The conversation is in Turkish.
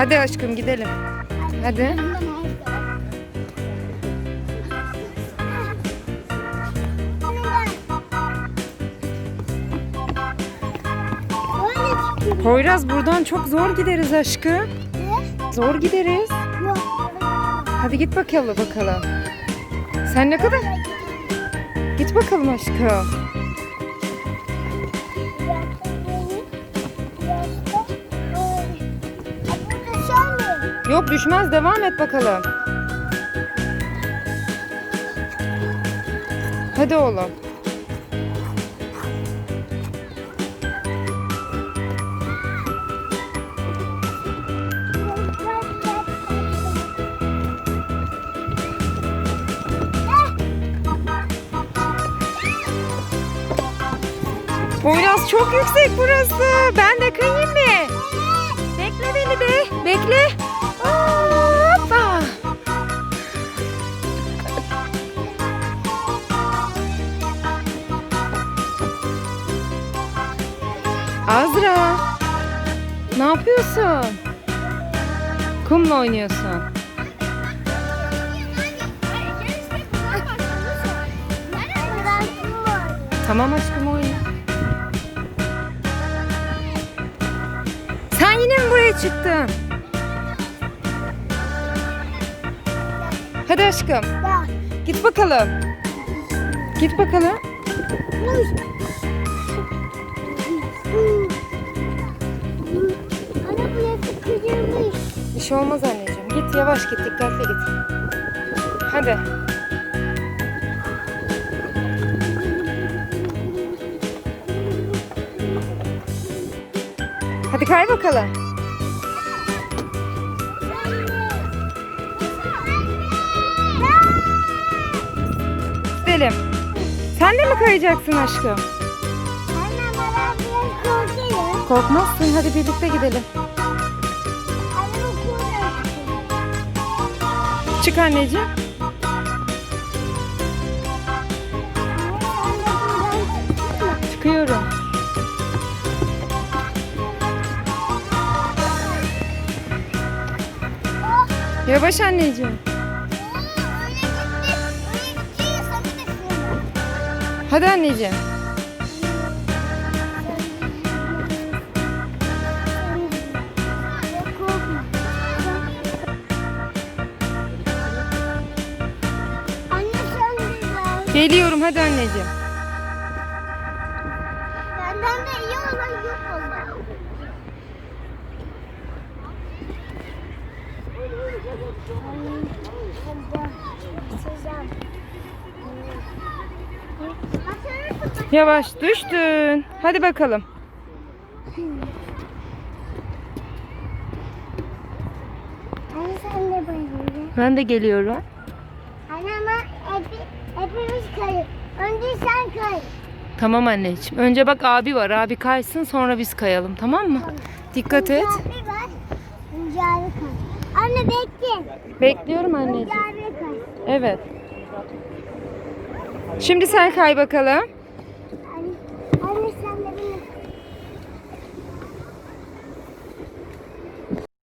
Hadi aşkım gidelim. Hadi. Poyraz buradan çok zor gideriz aşkım. Zor gideriz. Hadi git bakalım bakalım. Sen ne kadar? Git bakalım aşkım. Yok düşmez devam et bakalım. Hadi oğlum. Poyraz çok yüksek burası. Ben de kayayım mı? Bekle beni de. Azra. Ne yapıyorsun? Kumla oynuyorsun. Tamam aşkım oyna. Sen yine mi buraya çıktın? Hadi aşkım. Git bakalım. Git bakalım. Bir şey olmaz anneciğim. Git yavaş git. Dikkatli git. Hadi. Hadi kay bakalım. Gidelim. Sen de mi kayacaksın aşkım? Korkmazsın. Hadi birlikte gidelim. Çık anneciğim. Çıkıyorum. Yavaş anneciğim. Hadi anneciğim. Geliyorum hadi anneciğim. Benden de iyi olan yok olma. Yavaş düştün. Hadi bakalım. Ben de geliyorum. Hepimiz kayıp. Önce sen kay. Tamam anneciğim. Önce bak abi var. Abi kaysın sonra biz kayalım tamam mı? Dikkat et. Önce abi var. Önce abi kay. Anne bekle. Bekliyorum Önce anneciğim. abi kay. Evet. Şimdi sen kay bakalım.